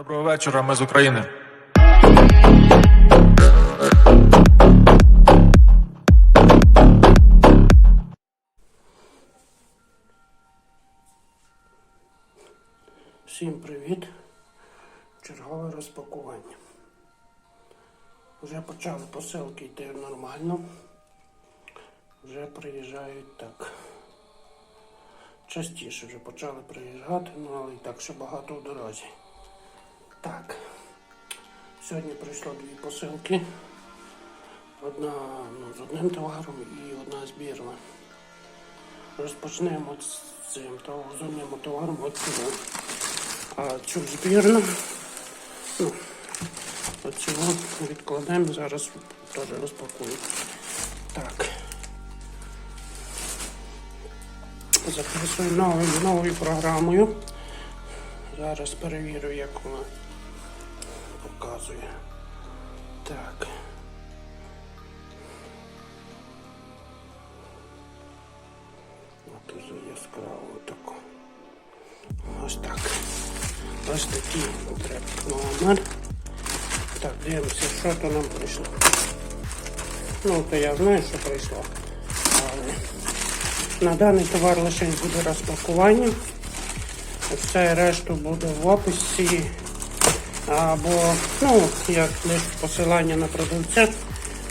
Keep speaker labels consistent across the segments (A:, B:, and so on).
A: Доброго вечора, ми з України.
B: Всім привіт! Чергове розпакування. Вже почали посилки йти нормально. Вже приїжджають так. Частіше вже почали приїжджати, ну але і так ще багато в дорозі. Так. Сьогодні прийшло дві посилки. Одна ну, з одним товаром і одна збірна. Розпочнемо з цим з одним товаром от цього. А цю збірну, ну, оцю відкладемо, зараз теж розпакую. Так. Записую новою, новою програмою. Зараз перевірю, як вона показує. Так. От дуже яскраво тако. Ось так. Ось такий треба номер. Так, дивимося, що то нам прийшло. Ну, то я знаю, що прийшло. Але на даний товар лише буде розпакування. Все решту буде в описі. Або, ну, як лише посилання на продавця.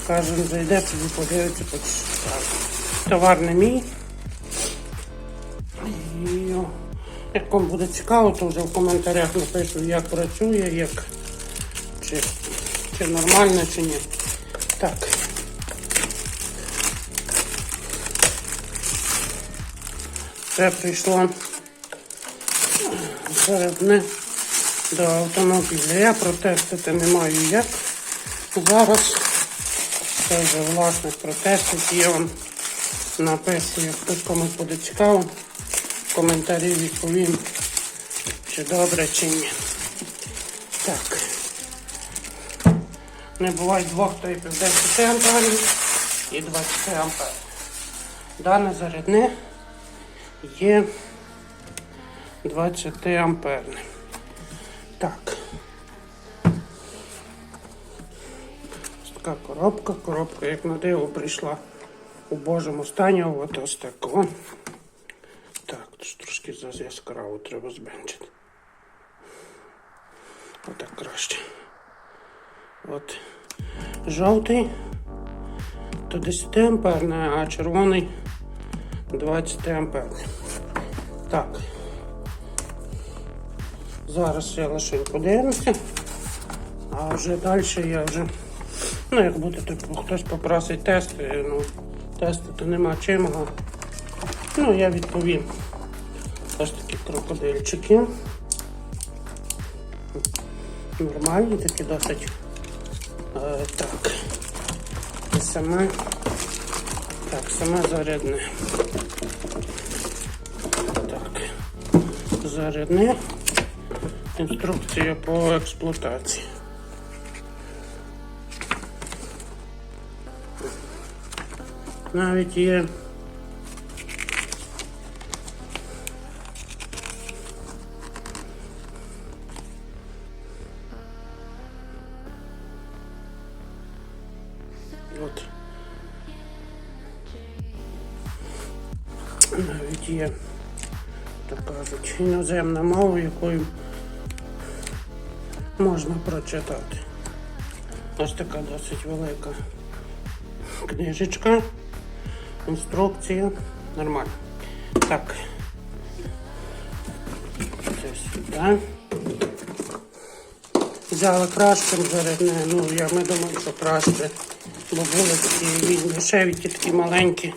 B: Кожен зайде, собі подивиться, почитає. Товар не мій. І як вам буде цікаво, то вже в коментарях напишу, як працює, як чи, чи нормально, чи ні. Так. Це прийшло середне до автомобіля. Я протестити не маю як. Зараз це вже власник протестить. Я вам напишу, як хтось комусь буде цікаво. В коментарі відповім, чи добре, чи ні. Так. Не буває двох типів 10 амперів і 20 амперів. Дане зарядне є 20 амперне. Так. Ось така коробка. Коробка, як на диво, прийшла у божому стані. От ось тако. Так, тут трошки за- яскраво треба зменшити. Отак краще. От жовтий то 10 амперний, а червоний 20 амперний. Так. Зараз я лише подивимося. А вже далі я вже. Ну, як буде типу, хтось попросить тести, ну, тестити нема чим. Ну, я відповім. Ось такі крокодильчики. Нормальні такі досить. Е, так. І саме. Так, саме зарядне. Так. Зарядне. Інструкція по експлуатації. Навіть є От. Навіть є, так кажуть, іноземна мова, якою можна прочитати. Ось така досить велика книжечка, інструкція. Нормально. Так. Це сюди. Взяли кращим зарядне, ну я ми думаємо, що краще. Бо були такі дешеві, такі маленькі.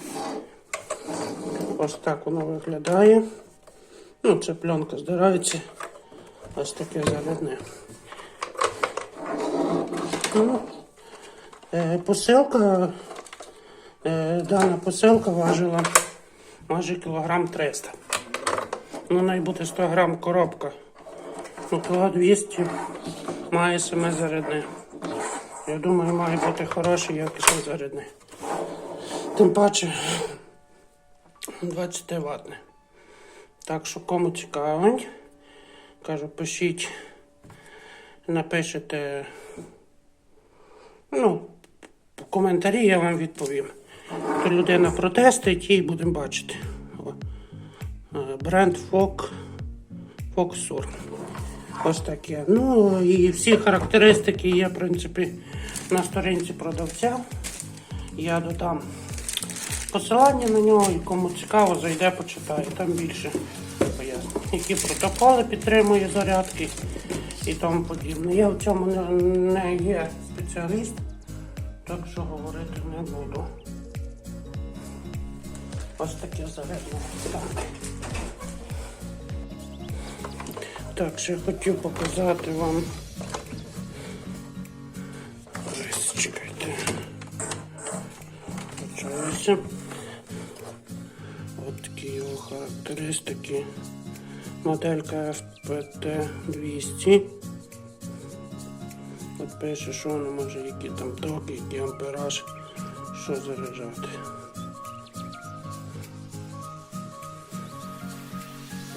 B: Ось так воно виглядає. Ну, це пленка здирається. Ось таке зарядне. Ну, е, посилка, е, дана посилка важила майже кілограм 300. Ну, має бути 100 грам коробка. Ну, кіло 200 має саме зарядне. Я думаю, має бути хороший якісний зарядне. Тим паче 20 ватне. Так що кому цікавить, кажу, пишіть напишете ну, коментарі, я вам відповім. Людина протестить і будемо бачити. Е, Бренд Фок Фоксур. Ось таке. Ну і всі характеристики є, в принципі, на сторінці продавця. Я додам посилання на нього, і кому цікаво, зайде, почитає. Там більше пояснень. Які протоколи підтримує зарядки і тому подібне. Я в цьому не, не є спеціаліст, так що говорити не буду. Ось таке зарядне. Так. Так, ще хотів показати вам. Ось, чекайте. Почалося. От такі його характеристики. Моделька FPT 200. Пише, що воно може, які там токи, який ампераж, що заряджати.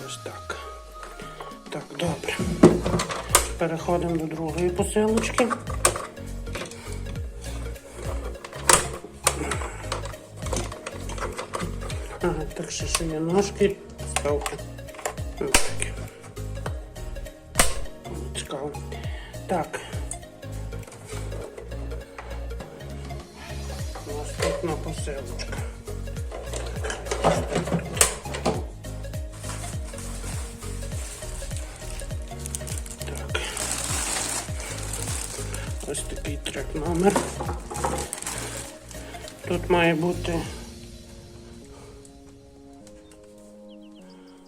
B: Ось так. Так, добре. Переходимо до другої посилочки. Ага, так ще ще є ножки, ставки. Цікаво. Так. Ось такий трек номер. Тут має бути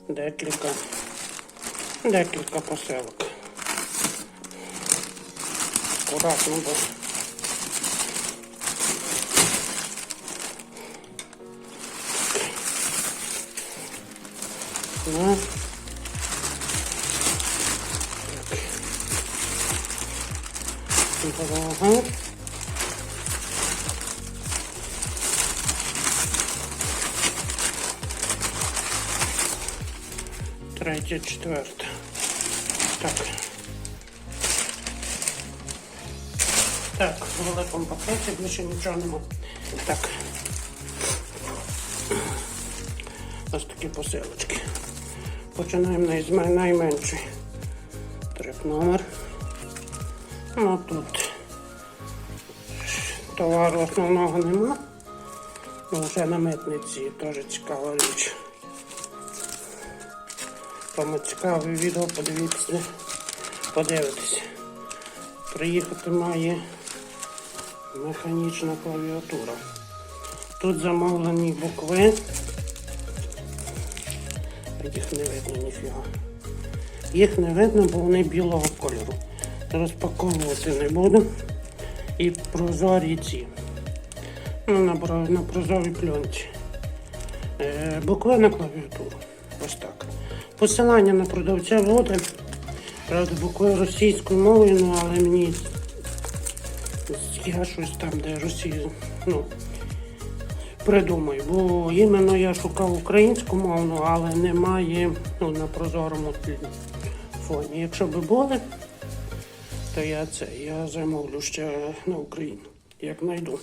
B: декілька, декілька посилок. Акуратно, бо Ну. Дорога. Третє, четверте. Так. Так, в великому пакеті більше нічого нема. Так. Ось такі посилочки. Починаємо з най- найменший. Трек номер. Ну тут товару основного нема. Ну, вже на митниці теж цікава річ. Кому цікаве відео, подивіться, подивитися. Приїхати має механічна клавіатура. Тут замовлені букви. Їх не видно ніфіга. Їх не видно, бо вони білого кольору. Розпаковувати не буду. І прозорі ці. Ну, на, на прозорій пленці. Е, букви на клавіатуру. Ось так. Посилання на продавця буде. Правда, букви російською мовою, ну але мені я щось там, де Росію, ну, придумаю. Бо іменно я шукав українську мовну, але немає ну, на прозорому фоні. Якщо би були, то я це, я замовлю ще на Україну, як знайду.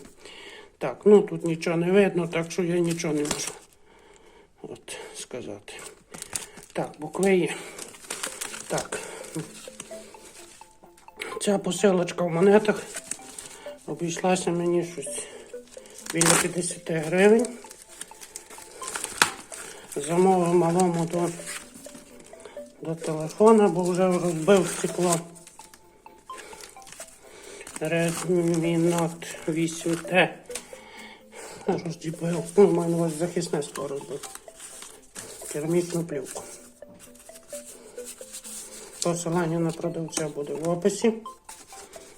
B: Так, ну тут нічого не видно, так що я нічого не можу от, сказати. Так, букви є. Так. Ця посилочка в монетах обійшлася мені щось біля 50 гривень. Замовив малому до, до телефона, бо вже розбив стекло. Note 8T. Роздібив, маю на увазі захисне скло розбив. Керамічну плівку. Посилання на продавця буде в описі.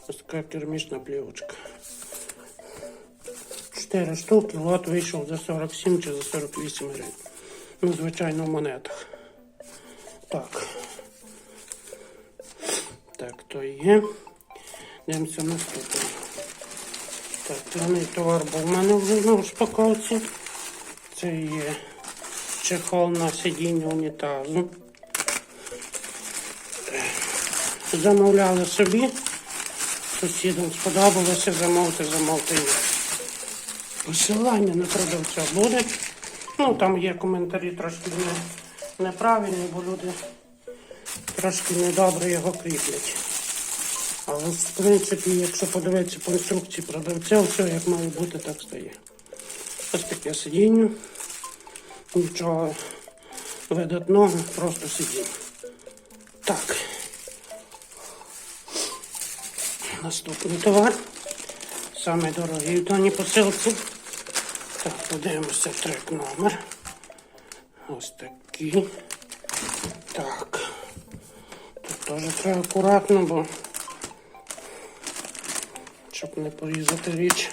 B: Ось така керамічна плівочка. 4 штуки, лот вийшов за 47 чи за 48 гривень. Ну, звичайно, в монетах. Так. Так, то є. Йдемося наступний. Так, даний товар був в мене вже на розпаковці. Це є чехол на сидіння унітазу. Замовляли собі. Сусідам сподобалося, замовте, замовте. Посилання на продавця буде. Ну, там є коментарі трошки неправильні, бо люди трошки недобре його кріплять. Але в принципі, якщо подивитися по інструкції продавця, все як має бути, так стає. Ось таке сидіння. Нічого видатного, просто сидіння. Так. Наступний товар. Самий дорогий в даній посилці. Так, подивимося трек номер. Ось такий. Так. Тут теж треба акуратно, бо щоб не порізати річ.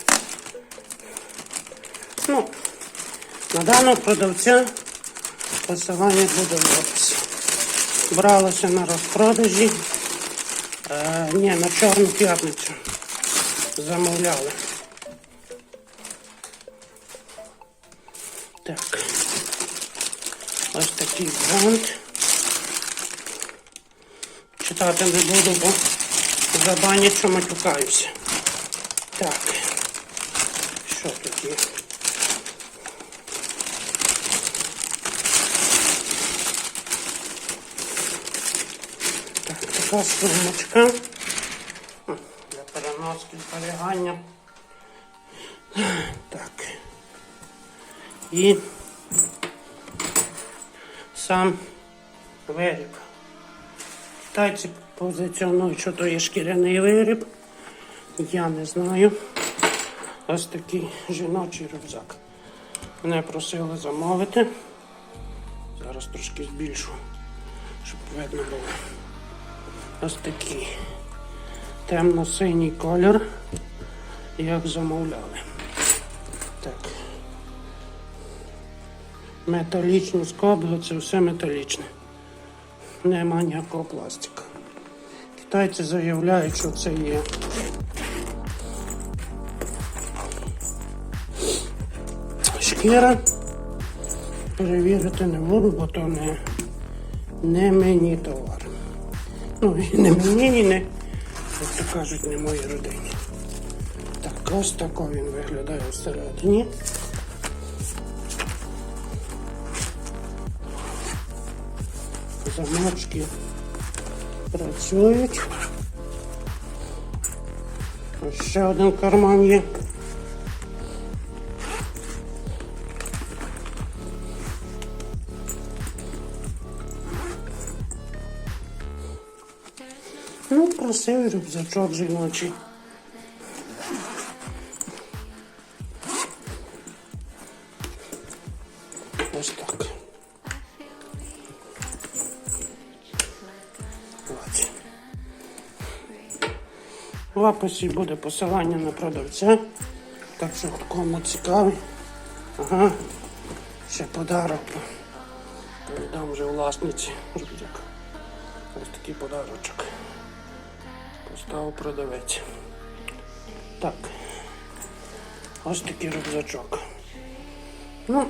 B: Ну, на даного продавця посилання буде в. Бралося на розпродажі. Е, ні, на Чорну п'ятницю замовляли. Так. Ось такий бренд. Читати не буду, бо забанять, що матюкаюся. Так. Що тут є? Так, така сумочка. Для переноски зберігання. Так. І сам виріб. Китайці позиціонують, що то є шкіряний виріб. Я не знаю. Ось такий жіночий рюкзак. Мене просили замовити. Зараз трошки збільшу, щоб видно було. Ось такий темно-синій колір, як замовляли. Так. Металічні скоби, це все металічне. Нема ніякого пластика. Китайці заявляють, що це є. Шкіра. Перевірити не буду, бо то не, не мені товар. Ну, і не мені, і не, як то кажуть, не моїй родині. Так, ось тако він виглядає всередині. Замочки працюють. Ще один карман є. Красивий рюкзачок жіночий. Ось так. Ось. В описі буде посилання на продавця. Так що кому цікавий. Ага. Ще подарок. Передам вже власниці. Ось такий подарочок. Поставив продавець. Так. Ось такий рюкзачок. Ну,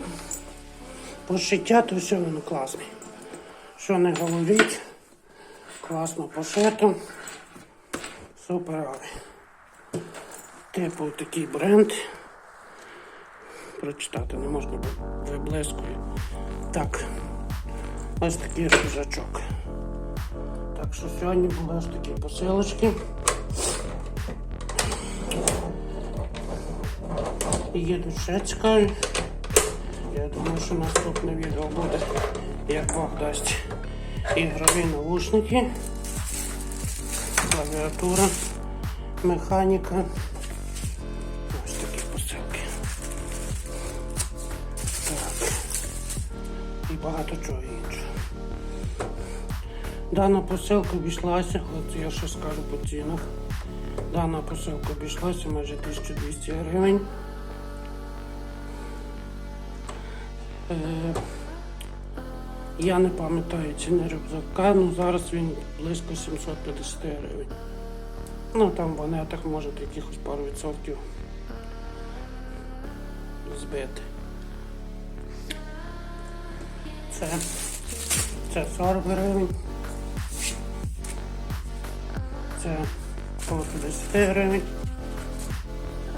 B: пошиття то все воно класне. Що не говоріть, класно пошито. Суперовий. Типу такий бренд. Прочитати не можна, виблискує. Так. Ось такий рюкзачок. Що сьогодні були ось такі посилочки. Їду ще цікаві. Я думаю, що наступне відео буде, як Бог дасть ігрові наушники, клавіатура, механіка. Ось такі посилки. Так. І багато чого. Дана посилка обійшлася, от я ще скажу по цінах. Дана посилка обійшлася майже 1200 гривень. Е, я не пам'ятаю ціни рюкзака, ну зараз він близько 750 гривень. Ну там в монетах може якихось пару відсотків збити. Це, це 40 гривень. Це коло 50 гривень.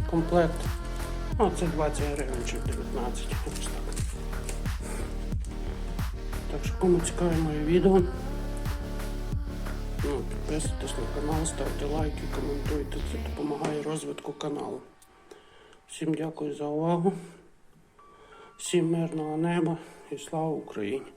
B: Комплект. Ну, це 20 гривень чи 19. Ось так. Так що кому цікаве моє відео. Ну, підписуйтесь на канал, ставте лайки, коментуйте. Це допомагає розвитку каналу. Всім дякую за увагу. Всім мирного неба і слава Україні!